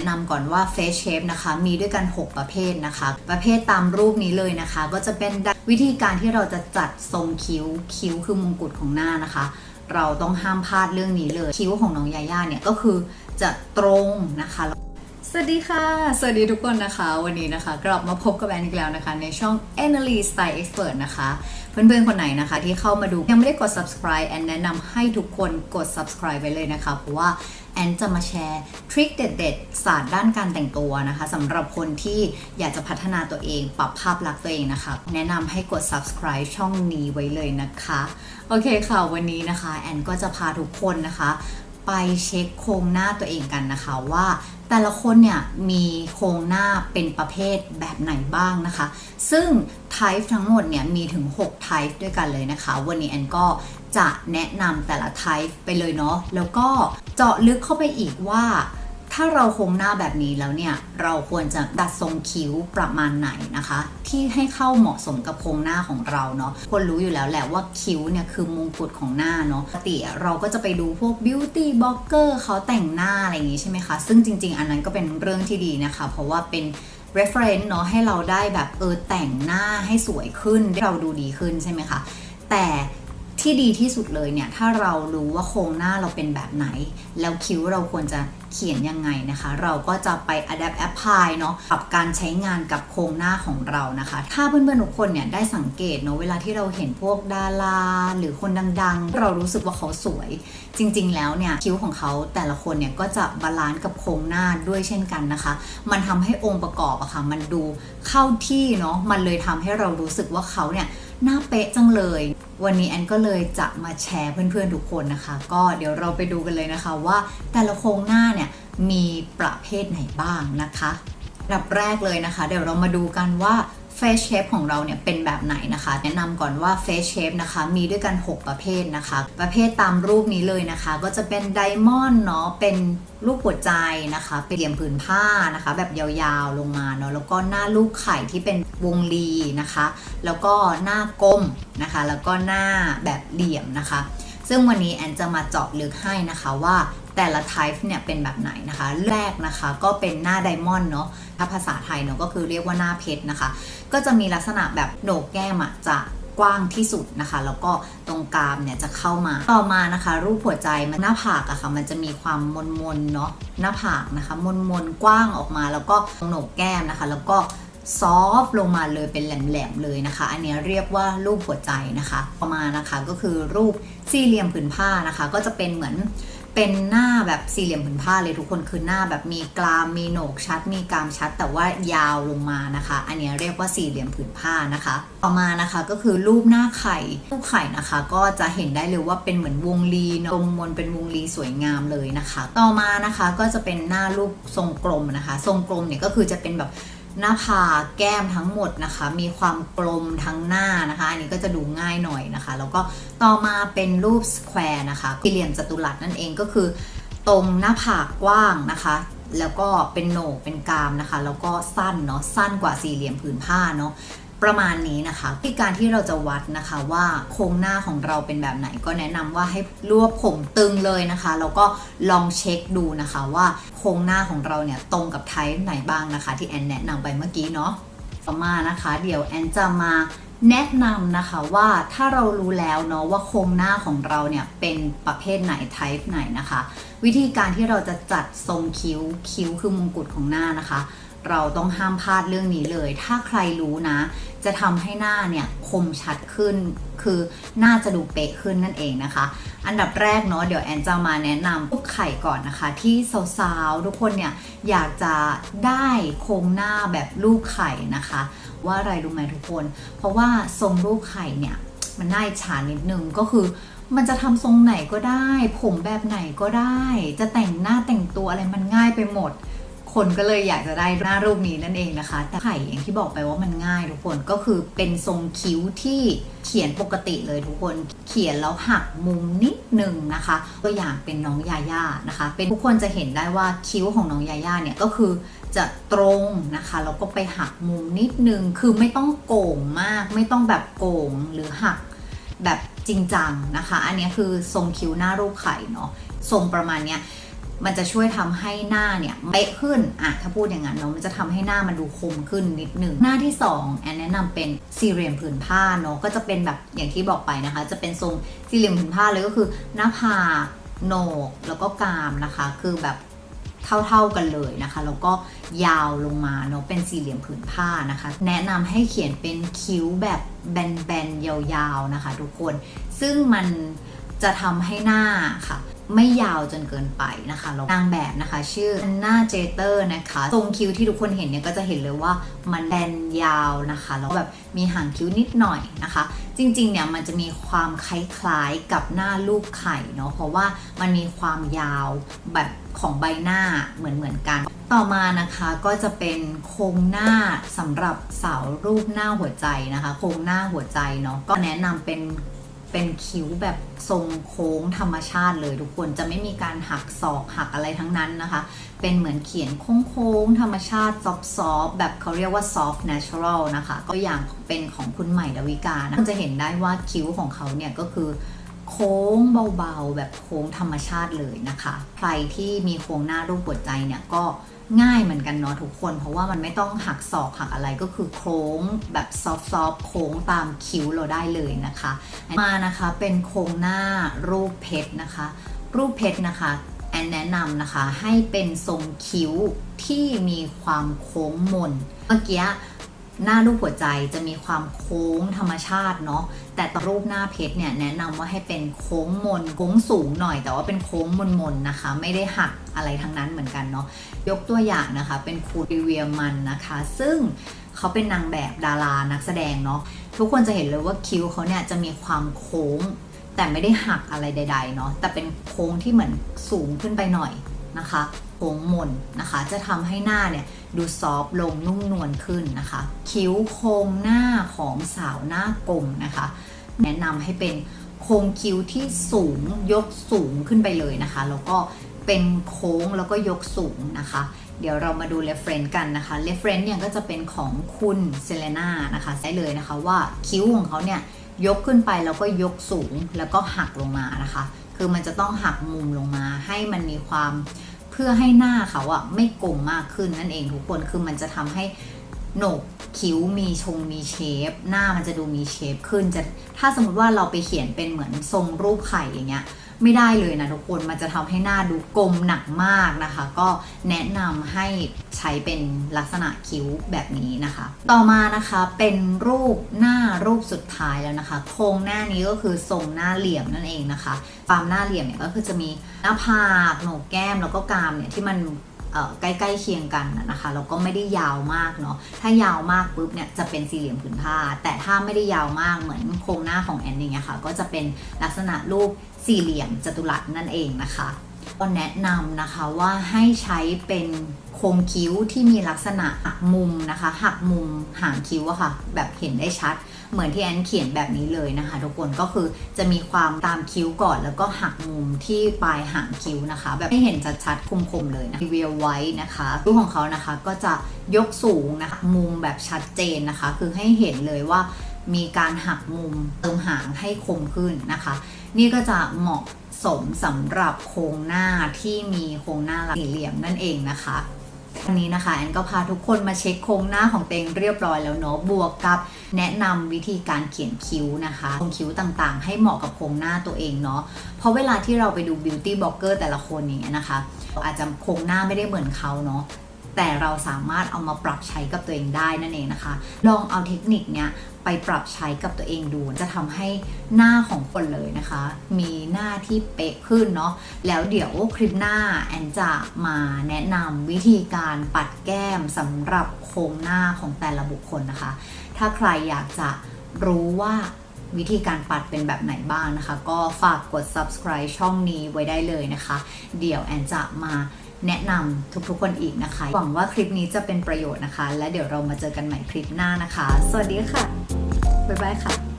แนะนำก่อนว่า Face Shape นะคะ มีด้วยกัน 6 ประเภทนะคะ ประเภทตามรูปนี้เลยนะคะ ก็จะเป็นวิธีการที่เราจะจัดทรงคิ้ว คิ้วคือมงกุฎของหน้านะคะ เราต้องห้ามพลาดเรื่องนี้เลย คิ้วของน้องยาย่าเนี่ยก็คือจะตรงนะคะสวัสดีค่ะ สวัสดีทุกคนนะคะ วันนี้นะคะ กลับมาพบกับแอนอีกแล้วนะคะ ในช่อง a n a l y Style Expert นะคะ เพื่อนๆ คนไหนนะคะ ที่เข้ามาดูยังไม่ได้กด subscribe แอนแนะนำให้ทุกคนกด subscribe ไว้เลยนะคะ เพราะว่า แอนจะมาแชร์ทริคเด็ดๆศาสตร์ด้านการแต่งตัวนะคะสำหรับคนที่อยากจะพัฒนาตัวเอง ปรับภาพลักษณ์ตัวเองนะคะ แนะนำให้กด subscribe ช่องนี้ไว้เลยนะคะ โอเคค่ะ วันนี้นะคะ แอนก็จะพาทุกคนนะคะ ไปเช็คโครงหน้าตัวเองกันนะคะว่าแต่ละคนเนี่ยมีโครงหน้าเป็นประเภทแบบไหนบ้างนะคะ ซึ่ง type ทั้งหมดเนี่ยมีถึง6 type ด้วยกันเลยนะคะ วันนี้แอนก็ จะแนะนำแต่ละ type ไปเลยเนาะแล้วก็เจาะลึกเข้าไปอีกว่า ถ้าเราโครงหน้าแบบนี้แล้วเนี่ยเราควรจะดัดทรงคิ้วประมาณไหนนะคะ ที่ให้เข้าเหมาะสมกับโครงหน้าของเราเนาะคนรู้อยู่แล้วแหละว่าคิ้วเนี่ยคือมงกุฎของหน้าเนาะปกติเราก็จะไปดูพวก beauty blogger เขาแต่งหน้าอะไรอย่างงี้ใช่ไหมคะซึ่งจริง ๆ อันนั้นก็เป็นเรื่องที่ดีนะคะ เพราะว่าเป็น reference เนาะให้เราได้แบบเออแต่งหน้าให้สวยขึ้นให้เราดูดีขึ้นใช่ไหมคะแต่ ที่ดีที่สุดเลยเนี่ยถ้าเรารู้ว่าโครงหน้าเราเป็นแบบไหน แล้วคิ้วเราควรจะเขียนยังไงนะคะ เราก็จะไป adapt apply เนาะปรับการใช้งานกับโครงหน้าของเรานะคะ ถ้าเพื่อนๆทุกคนเนี่ยได้สังเกตเนาะเวลาที่เราเห็นพวกดาราหรือคนดังๆ เรารู้สึกว่าเขาสวย จริงๆแล้วเนี่ยคิ้วของเขาแต่ละคนเนี่ยก็จะบาลานซ์กับโครงหน้าด้วยเช่นกันนะคะ มันทำให้องค์ประกอบอะค่ะมันดูเข้าที่เนาะมันเลยทำให้เรารู้สึกว่าเขาเนี่ย หน้าเป๊ะจังเลย วันนี้แอนก็เลยจะมาแชร์เพื่อนๆทุกคนนะคะ ก็เดี๋ยวเราไปดูกันเลยนะคะว่าแต่ละโครงหน้าเนี่ยมีประเภทไหนบ้างนะคะดับแรกเลยนะคะ เดี๋ยวเรามาดูกันว่า face shape ของเราเนี่ยเป็นแบบไหนนะคะ แนะนำก่อนว่า face shape นะคะมีด้วยกัน 6 ประเภทนะคะ ประเภทตามรูปนี้เลยนะคะ ก็จะเป็นไดมอนด์เนาะเป็นรูปหัวใจนะคะเป็นเหลี่ยมผืนผ้านะคะ แบบยาวๆลงมาเนาะแล้วก็หน้าลูกไข่ที่เป็นวงรีนะคะ แล้วก็หน้ากลมนะคะ แล้วก็หน้าแบบเหลี่ยมนะคะ ซึ่งวันนี้แอนจะมาเจาะลึกให้นะคะว่า แต่ละ type เนี่ยเป็นแบบไหนนะคะ แรกนะคะก็เป็นหน้าไดมอนด์เนาะถ้าภาษาไทยเนาะก็คือเรียกว่าหน้าเพชรนะคะ ก็จะมีลักษณะแบบโหนกแก้มอะจะกว้างที่สุดนะคะ แล้วก็ตรงกรามเนี่ยจะเข้ามาต่อมานะคะ รูปหัวใจมันหน้าผากอะค่ะมันจะมีความมนมนๆเนาะหน้าผากนะคะมนมนกว้างออกมาแล้วก็ตรงโหนกแก้มนะคะ แล้วก็ซอฟต์ลงมาเลยเป็นแหลมๆเลยนะคะ อันนี้เรียกว่ารูปหัวใจนะคะ ต่อมานะคะก็คือรูปสี่เหลี่ยมผืนผ้านะคะ ก็จะเป็นเหมือน เป็นหน้าแบบสี่เหลี่ยมผืนผ้าเลยทุกคนคือหน้าแบบมีกรามมีโหนกชัด มีกรามชัด แต่ว่ายาวลงมานะคะ อันนี้เรียกว่าสี่เหลี่ยมผืนผ้านะคะ ต่อมานะคะก็คือรูปหน้าไข่รูปไข่นะคะ ก็จะเห็นได้เลยว่าเป็นเหมือนวงรีนะตรงมนเป็นวงรีสวยงามเลยนะคะ ต่อมานะคะก็จะเป็นหน้ารูปทรงกลมนะคะ ทรงกลมเนี่ยก็คือจะเป็นแบบ หน้าผากแก้มทั้งหมดนะคะ มีความกลมทั้งหน้านะคะ อันนี้ก็จะดูง่ายหน่อยนะคะ แล้วก็ต่อมาเป็นรูปสแควร์นะคะสี่เหลี่ยมจัตุรัสนั่นเองก็คือ ตรงหน้าผากกว้างนะคะ แล้วก็เป็นโหนกเป็นกามนะคะ แล้วก็สั้นเนาะสั้นกว่าสี่เหลี่ยมผืนผ้าเนาะ ประมาณนี้นะคะที่การที่เราจะวัดนะคะว่าโครงหน้าของเราเป็นแบบไหน ก็แนะนำว่าให้รวบผมตึงเลยนะคะแล้วก็ลองเช็คดูนะคะว่าโครงหน้าของเราเนี่ยตรงกับไทป์ไหนบ้างนะคะ ที่แอนแนะนำไปเมื่อกี้เนาะต่อมานะคะ เดี๋ยวแอนจะมาแนะนำนะคะว่าถ้าเรารู้แล้วเนาะว่าโครงหน้าของเราเนี่ยเป็นประเภทไหน type ไหนนะคะ วิธีการที่เราจะจัดทรงคิ้วคิ้วคือมงกุฎของหน้านะคะ เราต้องห้ามพลาดเรื่องนี้เลย ถ้าใครรู้นะ จะทำให้หน้าเนี่ยคมชัดขึ้น คือหน้าจะดูเป๊ะขึ้นนั่นเองนะคะ อันดับแรกเนาะเดี๋ยวแอนจะมาแนะนำรูปไข่ก่อนนะคะ ที่สาวๆทุกคนเนี่ยอยากจะได้โครงหน้าแบบรูปไข่นะคะ ว่าอะไรรู้ไหมทุกคน เพราะว่าทรงรูปไข่เนี่ยมันน่าอิจฉานิดนึงก็คือมันจะทำทรงไหนก็ได้ ผมแบบไหนก็ได้ จะแต่งหน้าแต่งตัวอะไรมันง่ายไปหมด คนก็เลยอยากจะได้หน้ารูปนี้นั่นเองนะคะ แต่ไข่อย่างที่บอกไปว่ามันง่ายทุกคนก็คือเป็นทรงคิ้วที่เขียนปกติเลยทุกคนเขียนแล้วหักมุมนิดนึงนะคะตัวอย่างเป็นน้องยาย่านะคะ เป็นทุกคนจะเห็นได้ว่าคิ้วของน้องยาย่าเนี่ยก็คือจะตรงนะคะแล้วก็ไปหักมุมนิดนึงคือไม่ต้องโก่งมาก ไม่ต้องแบบโก่งหรือหักแบบจริงจังนะคะ อันนี้คือทรงคิ้วหน้ารูปไข่เนาะทรงประมาณเนี้ย มันจะช่วยทำให้หน้าเนี่ยเป๊ะขึ้นอะถ้าพูดอย่างนั้นเนาะมันจะทำให้หน้ามันดูคมขึ้นนิดหนึ่งหน้าที่ 2 แอนแนะนำเป็นสี่เหลี่ยมผืนผ้าเนาะก็จะเป็นแบบอย่างที่บอกไปนะคะ จะเป็นทรงสี่เหลี่ยมผืนผ้าเลยก็คือ หน้าผากโหนกแล้วก็กรามนะคะ คือแบบเท่าๆกันเลยนะคะแล้วก็ยาวลงมาเนาะเป็นสี่เหลี่ยมผืนผ้านะคะ แนะนำให้เขียนเป็นคิ้วแบบแบนๆยาวๆนะคะ ทุกคน ซึ่งมันจะทำให้หน้าค่ะ ไม่ยาวจนเกินไปนะคะนางแบบนะคะ ชื่อหน้าเจเตอร์นะคะทรงคิ้วที่ทุกคนเห็นเนี่ยก็จะเห็นเลยว่ามันแบนยาวนะคะแล้วแบบมีหางคิ้วนิดหน่อยนะคะ จริงๆเนี่ยมันจะมีความคล้ายๆกับหน้าลูกไข่เนาะเพราะว่ามันมีความยาวแบบของใบหน้าเหมือนๆกัน ต่อมานะคะก็จะเป็นโครงหน้าสำหรับสาวรูปหน้าหัวใจนะคะ โครงหน้าหัวใจเนาะก็แนะนำเป็น เป็นคิ้วแบบทรงโค้งธรรมชาติเลยทุกคนจะไม่มีการหักศอกหักอะไรทั้งนั้นนะคะ เป็นเหมือนเขียนโค้งๆธรรมชาติซอฟๆแบบเขาเรียกว่า soft natural นะคะ ก็อย่างเป็นของคุณใหม่ดาวิกานะจะเห็นได้ว่าคิ้วของเขาเนี่ยก็คือโค้งเบาๆ แบบโค้งธรรมชาติเลยนะคะ ใครที่มีโครงหน้ารูปหัวใจเนี่ยก็ ง่ายเหมือนกันเนาะทุกคน เพราะว่ามันไม่ต้องหักศอกหักอะไรก็คือโค้งแบบซอฟๆโค้งตามคิ้วเราได้เลยนะคะ มานะคะเป็นโครงหน้ารูปเพชรนะคะ รูปเพชรนะคะแอนแนะนำนะคะให้เป็นทรงคิ้วที่มีความโค้งมน เมื่อกี้ หน้ารูปหัวใจจะมีความโค้งธรรมชาติเนาะแต่ตรูปหน้าเพชรเนี่ยแนะนำว่าให้เป็นโค้งมนโค้งสูงหน่อย แต่ว่าเป็นโค้งมนมนๆนะคะ ไม่ได้หักอะไรทั้งนั้นเหมือนกันเนาะยกตัวอย่างนะคะ เป็นคูริเวียมันนะคะ ซึ่งเขาเป็นนางแบบดารานักแสดงเนาะทุกคนจะเห็นเลยว่าคิ้วเขาเนี่ยจะมีความโค้ง แต่ไม่ได้หักอะไรใด ๆ เนาะแต่เป็นโค้งที่เหมือนสูงขึ้นไปหน่อยนะคะโค้งมนนะคะ จะทำให้หน้าเนี่ย ดูซอฟต์ลงนุ่มนวลขึ้นนะคะ คิ้วโค้งหน้าของสาวหน้ากลมนะคะ แนะนำให้เป็นโค้งคิ้วที่สูงยกสูงขึ้นไปเลยนะคะ แล้วก็เป็นโค้งแล้วก็ยกสูงนะคะ เดี๋ยวเรามาดู reference กันนะคะ reference เนี่ยก็จะเป็นของคุณเซเลน่านะคะได้เลยนะคะว่าคิ้วของเขาเนี่ยยกขึ้นไปแล้วก็ยกสูงแล้วก็หักลงมานะคะ คือมันจะต้องหักมุมลงมาให้มันมีความ พื่อให้หน้าเขาอะไม่กลมมากขึ้นนั่นเองทุกคนคือมันจะทำให้โหนก คิ้วมีชงมีเชฟ หน้ามันจะดูมีเชฟขึ้นจะถ้าสมมติว่าเราไปเขียนเป็นเหมือนทรงรูปไข่อย่างเงี้ยไม่ได้เลยนะทุกคนมันจะทำให้หน้าดูกลมหนักมากนะคะ ก็แนะนำให้ใช้เป็นลักษณะคิ้วแบบนี้นะคะ ต่อมานะคะเป็นรูปหน้ารูปสุดท้ายแล้วนะคะ โครงหน้านี้ก็คือทรงหน้าเหลี่ยมนั่นเองนะคะความหน้าเหลี่ยมเนี่ยก็คือจะมีหน้าผากโหนกแก้มแล้วก็กรามเนี่ยที่มัน ใกล้ๆเคียงกันนะคะแล้วก็ไม่ได้ยาวมากเนาะถ้ายาวมากปุ๊บเนี่ยจะเป็นสี่เหลี่ยมผืนผ้า แต่ถ้าไม่ได้ยาวมากเหมือนโครงหน้าของแอนนี่ยค่ะก็จะเป็นลักษณะรูปสี่เหลี่ยมจัตุรัสนั่นเองนะคะก็แนะนำนะคะว่าให้ใช้เป็นโครงคิ้วที่มีลักษณะหักมุมนะคะ หักมุมหางคิ้วอะค่ะ แบบเห็นได้ชัด เหมือนที่แอนเขียนแบบนี้เลยนะคะ ทุกคนก็คือจะมีความตามคิ้วก่อน แล้วก็หักมุมที่ปลายหางคิ้วนะคะ แบบให้เห็นชัดๆคมๆเลยนะรีวิวไว้นะคะรูปของเขานะคะก็จะยกสูงนะคะมุมแบบชัดเจนนะคะ คือให้เห็นเลยว่ามีการหักมุมเติมหางให้คมขึ้นนะคะ นี่ก็จะเหมาะสมสำหรับโครงหน้าที่มีโครงหน้าสี่เหลี่ยมนั่นเองนะคะ วันนี้นะคะแอนก็พาทุกคนมาเช็คโครงหน้าของเตงเรียบร้อยแล้วเนาะบวกกับแนะนำวิธีการเขียนคิ้วนะคะโครงคิ้วต่างๆ ให้เหมาะกับโครงหน้าตัวเองเนาะเพราะเวลาที่เราไปดูบิวตี้บล็อกเกอร์แต่ละคนอย่างเงี้ยนะคะ อาจจะโครงหน้าไม่ได้เหมือนเขาเนาะ แต่เราสามารถเอามาปรับใช้กับตัวเองได้นั่นเองนะคะ ลองเอาเทคนิคเนี้ยไปปรับใช้กับตัวเองดู จะทำให้หน้าของคนเลยนะคะ มีหน้าที่เป๊ะขึ้นเนาะแล้วเดี๋ยวคลิปหน้าแอนจะมาแนะนำวิธีการปัดแก้มสำหรับโครงหน้าของแต่ละบุคคลนะคะ ถ้าใครอยากจะรู้ว่าวิธีการปัดเป็นแบบไหนบ้างนะคะ ก็ฝากกด subscribe ช่องนี้ไว้ได้เลยนะคะ เดี๋ยวแอนจะมา แนะนำทุกๆคนอีกนะคะ หวังว่าคลิปนี้จะเป็นประโยชน์นะคะ และเดี๋ยวเรามาเจอกันใหม่คลิปหน้านะคะ สวัสดีค่ะ บ๊ายบายค่ะ